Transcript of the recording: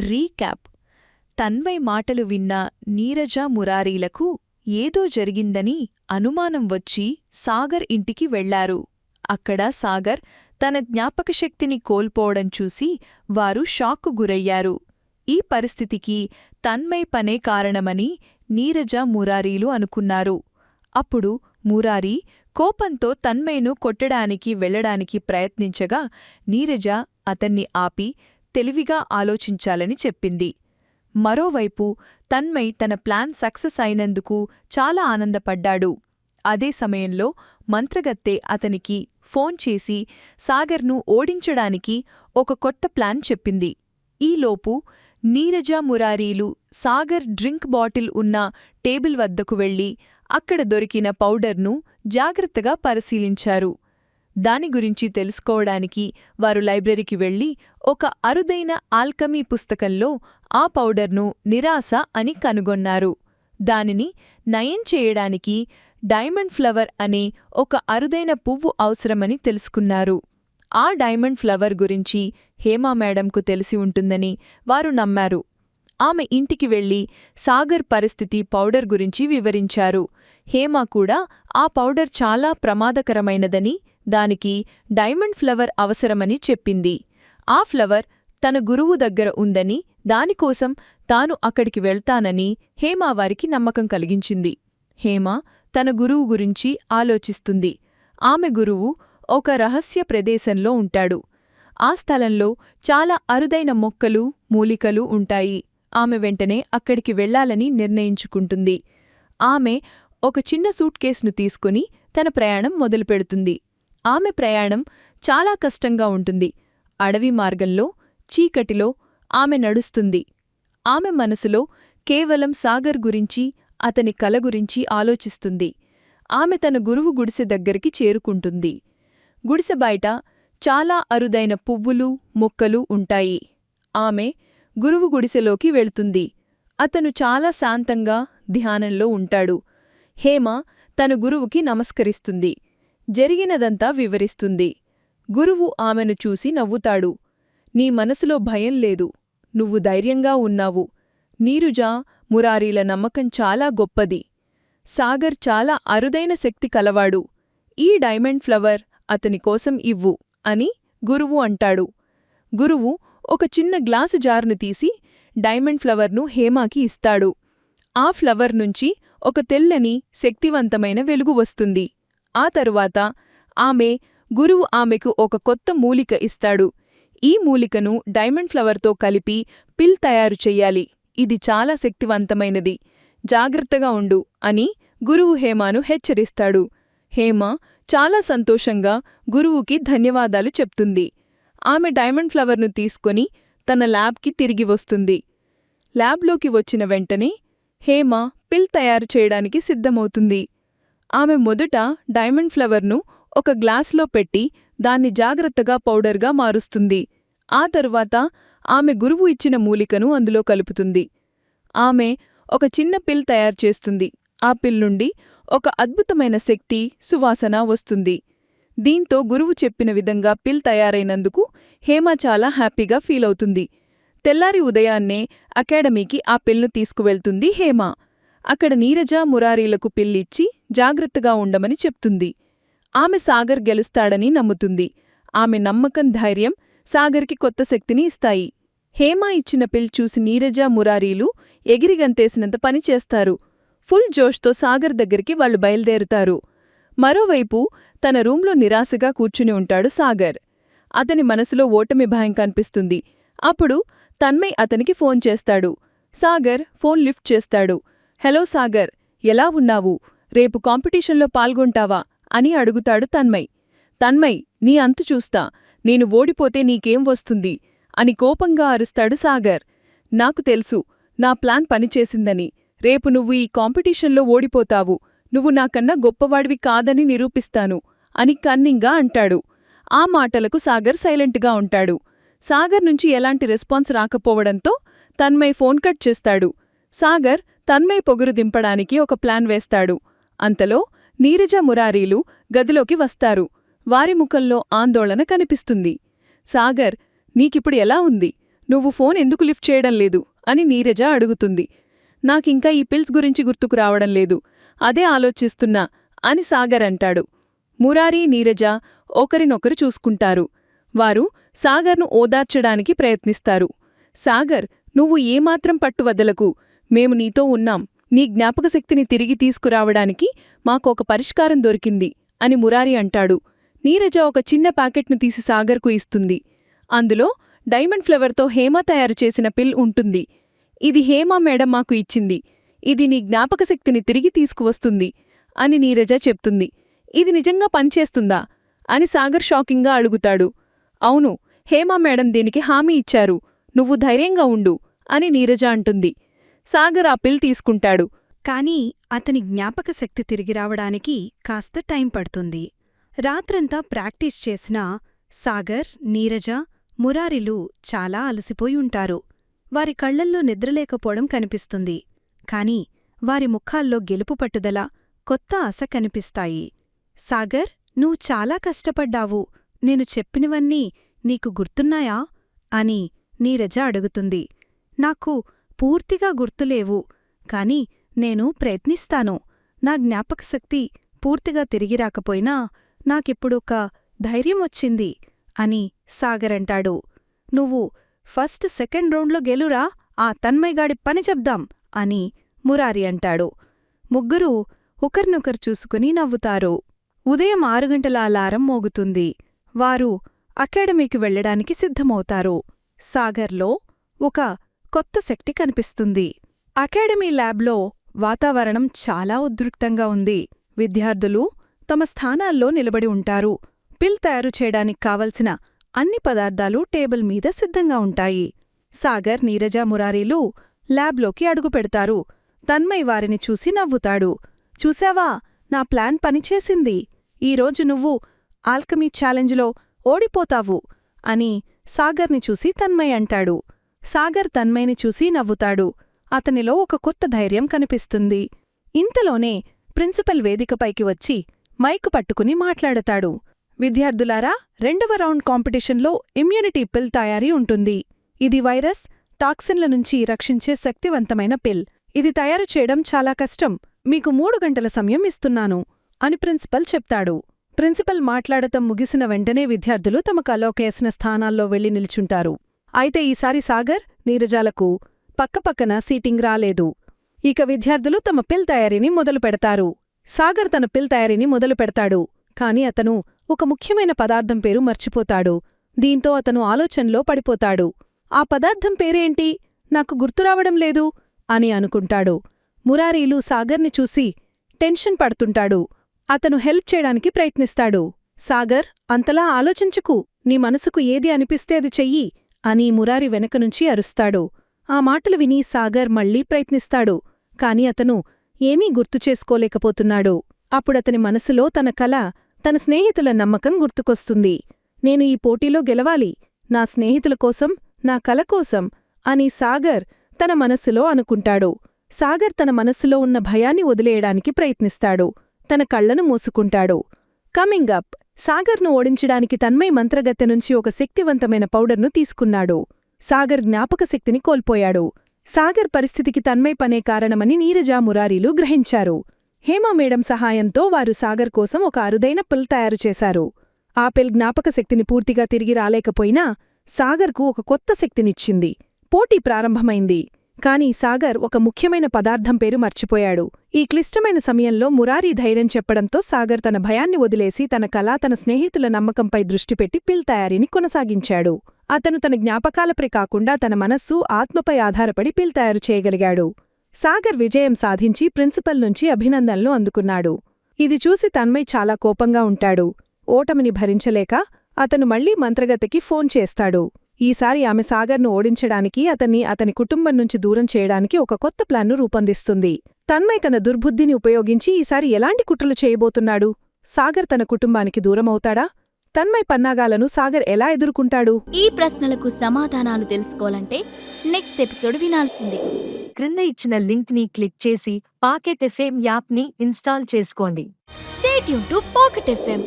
Recap. తన్వయ్ మాటలు విన్న నీరజ మురారీలకు ఏదో జరిగిందని అనుమానం వచ్చి సాగర్ ఇంటికి వెళ్ళారు అక్కడ సాగర్ తన జ్ఞాపకశక్తిని కోల్పోవడం చూసి వారు షాక్కు గురయ్యారు. ఈ పరిస్థితికి తన్మయ్ పనే కారణమని నీరజ మురారీలు అనుకున్నారు. అప్పుడు మురారి కోపంతో తన్మయ్ను కొట్టడానికి వెళ్ళడానికి ప్రయత్నించగా నీరజ అతన్ని ఆపి తెలివిగా ఆలోచించాలని చెప్పింది. మరోవైపు తన్మయ్ తన ప్లాన్ సక్సెస్ అయినందుకు చాలా ఆనందపడ్డాడు. అదే సమయంలో మంత్రగత్తె అతనికి ఫోన్ చేసి సాగర్ను ఓడించడానికి ఒక కొత్త ప్లాన్ చెప్పింది. ఈలోపు నీరజ మురారీలు సాగర్ డ్రింక్ బాటిల్ ఉన్న టేబుల్ వద్దకు వెళ్ళి అక్కడ దొరికిన పౌడర్ను జాగ్రత్తగా పరిశీలించారు. దాని గురించి తెలుసుకోవడానికి వారు లైబ్రరీకి వెళ్ళి ఒక అరుదైన ఆల్కమీ పుస్తకంలో ఆ పౌడర్ను నిరాశ అని కనుగొన్నారు. దానిని నయం చేయడానికి డైమండ్ ఫ్లవర్ అనే ఒక అరుదైన పువ్వు అవసరమని తెలుసుకున్నారు. ఆ డైమండ్ ఫ్లవర్ గురించి హేమా మేడంకు తెలిసి ఉంటుందని వారు నమ్మారు. ఆమె ఇంటికి వెళ్ళి సాగర్ పరిస్థితి పౌడర్ గురించి వివరించారు. హేమా కూడా ఆ పౌడర్ చాలా ప్రమాదకరమైనదని దానికి డైమండ్ ఫ్లవర్ అవసరమని చెప్పింది. ఆ ఫ్లవర్ తన గురువు దగ్గర ఉందని దానికోసం తాను అక్కడికి వెళ్తానని హేమావారికి నమ్మకం కలిగించింది. హేమ తన గురువు గురించి ఆలోచిస్తుంది. ఆమె గురువు ఒక రహస్య ప్రదేశంలో ఉంటాడు. ఆ స్థలంలో చాలా అరుదైన మొక్కలు మూలికలు ఉంటాయి. ఆమె వెంటనే అక్కడికి వెళ్ళాలని నిర్ణయించుకుంటుంది. ఆమె ఒక చిన్న సూట్ కేసును తీసుకుని తన ప్రయాణం మొదలుపెడుతుంది. ఆమె ప్రయాణం చాలా కష్టంగా ఉంటుంది. అడవి మార్గంలో చీకటిలో ఆమె నడుస్తుంది. ఆమె మనసులో కేవలం సాగర్ గురించి అతని కల గురించి ఆలోచిస్తుంది. ఆమె తన గురువు గుడిసె దగ్గరికి చేరుకుంటుంది. గుడిసె బయట చాలా అరుదైన పువ్వులు మొక్కలు ఉంటాయి. ఆమె గురువు గుడిసెలోకి వెళ్తుంది. అతను చాలా శాంతంగా ధ్యానంలో ఉంటాడు. హేమ తన గురువుకి నమస్కరిస్తుంది. జరిగినదంతా వివరిస్తుంది. గురువు ఆమెను చూసి నవ్వుతాడు. నీ మనసులో భయం లేదు. నువ్వు ధైర్యంగా ఉన్నావు. నీరుజా మురారీల నమ్మకం చాలా గొప్పది. సాగర్ చాలా అరుదైన శక్తి కలవాడు. ఈ డైమండ్ ఫ్లవర్ అతని కోసం ఇవ్వు అని గురువు అంటాడు. గురువు ఒక చిన్న గ్లాసు జార్ను తీసి డైమండ్ ఫ్లవర్ను హేమాకి ఇస్తాడు. ఆ ఫ్లవర్ నుంచి ఒక తెల్లని శక్తివంతమైన వెలుగు వస్తుంది. ఆ తరువాత ఆమె గురువు ఆమెకు ఒక కొత్త మూలిక ఇస్తాడు. ఈ మూలికను డైమండ్ ఫ్లవర్తో కలిపి పిల్ తయారు చెయ్యాలి. ఇది చాలా శక్తివంతమైనది. జాగ్రత్తగా ఉండు అని గురువు హేమాను హెచ్చరిస్తాడు. హేమ చాలా సంతోషంగా గురువుకి ధన్యవాదాలు చెప్తుంది. ఆమె డైమండ్ ఫ్లవర్ను తీసుకొని తన ల్యాబ్కి తిరిగి వస్తుంది. ల్యాబ్లోకి వచ్చిన వెంటనే హేమ పిల్ తయారు చేయడానికి సిద్ధమవుతుంది. ఆమె మొదట డైమండ్ ఫ్లవర్ను ఒక గ్లాస్లో పెట్టి దాన్ని జాగ్రత్తగా పౌడర్గా మారుస్తుంది. ఆ తరువాత ఆమె గురువు ఇచ్చిన మూలికను అందులో కలుపుతుంది. ఆమె ఒక చిన్న పిల్ తయారు చేస్తుంది. ఆ పిల్ నుండి ఒక అద్భుతమైన శక్తి సువాసన వస్తుంది. దీంతో గురువు చెప్పిన విధంగా పిల్ తయారైనందుకు హేమ చాలా హ్యాపీగా ఫీలవుతుంది తెల్లారి ఉదయాన్నే అకాడమీకి ఆ పిల్ను తీసుకువెళ్తుంది హేమ. అక్కడ నీరజ మురారీలకు పిల్లిచ్చి జాగ్రత్తగా ఉండమని చెప్తుంది. ఆమె సాగర్ గెలుస్తాడని నమ్ముతుంది. ఆమె నమ్మకం ధైర్యం సాగర్కి కొత్త శక్తిని ఇస్తాయి. హేమ ఇచ్చిన పిల్ చూసి నీరజ మురారీలు ఎగిరిగంతేసినంత పనిచేస్తారు ఫుల్ జోష్తో సాగర్ దగ్గరికి వాళ్ళు బయలుదేరుతారు. మరోవైపు తన రూంలో నిరాశగా కూర్చుని ఉంటాడు సాగర్. అతని మనసులో ఓటమి భయం కనిపిస్తుంది. అప్పుడు తన్మయ్ అతనికి ఫోన్ చేస్తాడు. సాగర్ ఫోన్ లిఫ్ట్ చేస్తాడు. హలో సాగర్ ఎలా ఉన్నావు? రేపు కాంపిటీషన్లో పాల్గొంటావా? అని అడుగుతాడు తన్మయ్. తన్మయ్ నీ అంతు చూస్తా. నేను ఓడిపోతే నీకేం వస్తుంది? అని కోపంగా అరుస్తాడు సాగర్. నాకు తెలుసు నా ప్లాన్ పనిచేసిందని. రేపు నువ్వు ఈ కాంపిటీషన్లో ఓడిపోతావు. నువ్వు నాకన్నా గొప్పవాడివి కాదని నిరూపిస్తాను అని కన్నింగా అంటాడు. ఆ మాటలకు సాగర్ సైలెంట్గా ఉంటాడు. సాగర్ నుంచి ఎలాంటి రెస్పాన్స్ రాకపోవడంతో తన్మయ్ ఫోన్ కట్ చేస్తాడు. సాగర్ తన్మయ్ పొగురు దింపడానికి ఒక ప్లాన్ వేస్తాడు. అంతలో నీరజ మురారీలు గదిలోకి వస్తారు. వారి ముఖంలో ఆందోళన కనిపిస్తుంది. సాగర్ నీకిప్పుడు ఎలా ఉంది? నువ్వు ఫోన్ ఎందుకు లిఫ్ట్ చేయడం లేదు? అని నీరజ అడుగుతుంది. నాకింకా ఈ పిల్స్ గురించి గుర్తుకు రావడం లేదు. అదే ఆలోచిస్తున్నా అని సాగర్ అంటాడు. మురారీ నీరజ ఒకరినొకరు చూసుకుంటారు. వారు సాగర్ను ఓదార్చడానికి ప్రయత్నిస్తారు. సాగర్ నువ్వు ఏమాత్రం పట్టు వదలకు మేము నీతో ఉన్నాం. నీ జ్ఞాపకశక్తిని తిరిగి తీసుకురావడానికి మాకొక పరిష్కారం దొరికింది అని మురారి అంటాడు. నీరజ ఒక చిన్న ప్యాకెట్ను తీసి సాగర్కు ఇస్తుంది. అందులో డైమండ్ ఫ్లవర్తో హేమ తయారు చేసిన పిల్ ఉంటుంది. ఇది హేమ మేడం మాకు ఇచ్చింది. ఇది నీ జ్ఞాపకశక్తిని తిరిగి తీసుకువస్తుంది అని నీరజ చెప్తుంది. ఇది నిజంగా పనిచేస్తుందా? అని సాగర్ షాకింగ్గా అడుగుతాడు. అవును హేమ మేడం దీనికి హామీ ఇచ్చారు. నువ్వు ధైర్యంగా ఉండు అని నీరజ అంటుంది. సాగర్ ఆ పిల్ తీసుకుంటాడు. కాని అతని జ్ఞాపకశక్తి తిరిగి రావడానికి కాస్త టైం పడుతుంది. రాత్రంతా ప్రాక్టీస్ చేసినా సాగర్ నీరజ మురారిలు చాలా అలసిపోయి ఉంటారు. వారి కళ్ళల్లో నిద్రలేకపోవడం కనిపిస్తుంది. కాని వారి ముఖాల్లో గెలుపు పట్టుదల కొత్త ఆశ కనిపిస్తాయి. సాగర్ నువ్వు చాలా కష్టపడ్డావు. నేను చెప్పినవన్నీ నీకు గుర్తున్నాయా? అని నీరజ అడుగుతుంది. నాకు పూర్తిగా గుర్తులేవు. కాని నేను ప్రయత్నిస్తాను. నా జ్ఞాపకశక్తి పూర్తిగా తిరిగి రాకపోయినా నాకిప్పుడొక ధైర్యం వచ్చింది అని సాగర్ అంటాడు. నువ్వు ఫస్ట్ సెకండ్ రౌండ్లో గెలురా ఆ తన్మయగాడి పని చెబ్దాం అని మురారి అంటాడు. ముగ్గురూ ఒకరినొకరు చూసుకుని నవ్వుతారు. ఉదయం ఆరు గంటల అలారం మోగుతుంది. వారు అకాడమీకి వెళ్ళడానికి సిద్ధమవుతారు. సాగర్లో ఒక కొత్త శక్తి కనిపిస్తుంది. అకాడమీ ల్యాబ్లో వాతావరణం చాలా ఉద్రిక్తంగా ఉంది. విద్యార్థులు తమ స్థానాల్లో నిలబడి ఉంటారు. పిల్ తయారు చేయడానికి కావలసిన అన్ని పదార్థాలు టేబుల్ మీద సిద్ధంగా ఉంటాయి. సాగర్ నీరజ మురారీలు ల్యాబ్లోకి అడుగుపెడతారు తన్మయ్ వారిని చూసి నవ్వుతాడు. చూశావా? నా ప్లాన్ పనిచేసింది. ఈరోజు నువ్వు ఆల్కమీ ఛాలెంజ్లో ఓడిపోతావు అని సాగర్ని చూసి తన్మయ్ అంటాడు. సాగర్ తన్మయ్ని చూసి నవ్వుతాడు. అతనిలో ఒక కొత్త ధైర్యం కనిపిస్తుంది. ఇంతలోనే ప్రిన్సిపల్ వేదికపైకి వచ్చి మైకు పట్టుకుని మాట్లాడతాడు. విద్యార్థులారా రెండవ రౌండ్ కాంపిటీషన్లో ఇమ్యూనిటీ పిల్ తయారీ ఉంటుంది. ఇది వైరస్ టాక్సిన్ల నుంచి రక్షించే శక్తివంతమైన పిల్. ఇది తయారు చేయడం చాలా కష్టం. మీకు మూడు గంటల సమయం ఇస్తున్నాను అని ప్రిన్సిపల్ చెప్తాడు. ప్రిన్సిపల్ మాట్లాడటం ముగిసిన వెంటనే విద్యార్థులు తమకు అలోకేసిన స్థానాల్లో వెళ్ళి నిల్చుంటారు. అయితే ఈసారి సాగర్ నీరజాలకు పక్కపక్కన సీటింగ్ రాలేదు. ఇక విద్యార్థులు తమ పిల్ తయారీని మొదలు పెడతారు. సాగర్ తన పిల్ తయారీని మొదలు పెడతాడు. కాని అతను ఒక ముఖ్యమైన పదార్థం పేరు మర్చిపోతాడు. దీంతో అతను ఆలోచనలో పడిపోతాడు. ఆ పదార్థం పేరేంటి? నాకు గుర్తురావడం లేదు అని అనుకుంటాడు. మురారీలు సాగర్ని చూసి టెన్షన్ పడుతుంటాడు. అతను హెల్ప్ చేయడానికి ప్రయత్నిస్తాడు. సాగర్ అంతలా ఆలోచించుకు. నీ మనసుకు ఏది అనిపిస్తే అది చెయ్యి. అని మురారి వెనకనుంచి అరుస్తాడు. ఆ మాటలు విని సాగర్ మళ్ళీ ప్రయత్నిస్తాడు. కాని అతను ఏమీ గుర్తు చేసుకోలేకపోతున్నాడు. అప్పుడతని మనసులో తన కల తన స్నేహితుల నమ్మకం గుర్తుకొస్తుంది. నేను ఈ పోటీలో గెలవాలి. నా స్నేహితుల కోసం నా కల కోసం అని సాగర్ తన మనస్సులో అనుకుంటాడు. సాగర్ తన మనస్సులో ఉన్న భయాన్ని వదిలేయడానికి ప్రయత్నిస్తాడు. తన కళ్ళను మూసుకుంటాడు. Coming up. సాగర్ను ఓడించడానికి తన్మయ్ మంత్రగత్తె నుంచి ఒక శక్తివంతమైన పౌడర్ను తీసుకున్నాడు. సాగర్ జ్ఞాపకశక్తిని కోల్పోయాడు. సాగర్ పరిస్థితికి తన్మయ్ పనే కారణమని నీరజా మురారీలు గ్రహించారు. హేమా మేడం సహాయంతో వారు సాగర్ కోసం ఒక అరుదైన పిల్ తయారు చేశారు. ఆ పిల్ జ్ఞాపకశక్తిని పూర్తిగా తిరిగి రాలేకపోయినా సాగర్కు ఒక కొత్త శక్తినిచ్చింది. పోటీ ప్రారంభమైంది. కాని సాగర్ ఒక ముఖ్యమైన పదార్థం పేరు మర్చిపోయాడు. ఈ క్లిష్టమైన సమయంలో మురారి ధైర్యం చెప్పడంతో సాగర్ తన భయాన్ని వదిలేసి తన కళ తన స్నేహితుల నమ్మకంపై దృష్టిపెట్టి పిల్ తయారీని కొనసాగించాడు. అతను తన జ్ఞాపకాలపై కాకుండా తన మనస్సు ఆత్మపై ఆధారపడి పిల్ తయారు చేయగలిగాడు. సాగర్ విజయం సాధించి ప్రిన్సిపల్ నుంచి అభినందనలు అందుకున్నాడు. ఇది చూసి తన్మయ్ చాలా కోపంగా ఉంటాడు. ఓటమిని భరించలేక అతను మళ్ళీ మంత్రగతికి ఫోన్ చేస్తాడు. ఈసారి ఆమె సాగర్ను ఓడించడానికి అతన్ని అతని కుటుంబం నుంచి దూరం చేయడానికి ఒక కొత్త ప్లాన్ను రూపొందిస్తుంది. తన్మయ్ తన దుర్బుద్ధిని ఉపయోగించి ఈసారి ఎలాంటి కుట్రలు చేయబోతున్నాడు? సాగర్ తన కుటుంబానికి దూరమవుతాడా? తన్మయ్ పన్నాగాలను సాగర్ ఎలా ఎదుర్కొంటాడు? ఈ ప్రశ్నలకు సమాధానాలు తెలుసుకోవాలంటే నెక్స్ట్ ఎపిసోడ్ వినాల్సిందే. క్రింద ఇచ్చిన లింక్ని క్లిక్ చేసి పాకెట్ ఎఫ్ఎం యాప్ని ఇన్స్టాల్ చేసుకోండి. State to pocket FM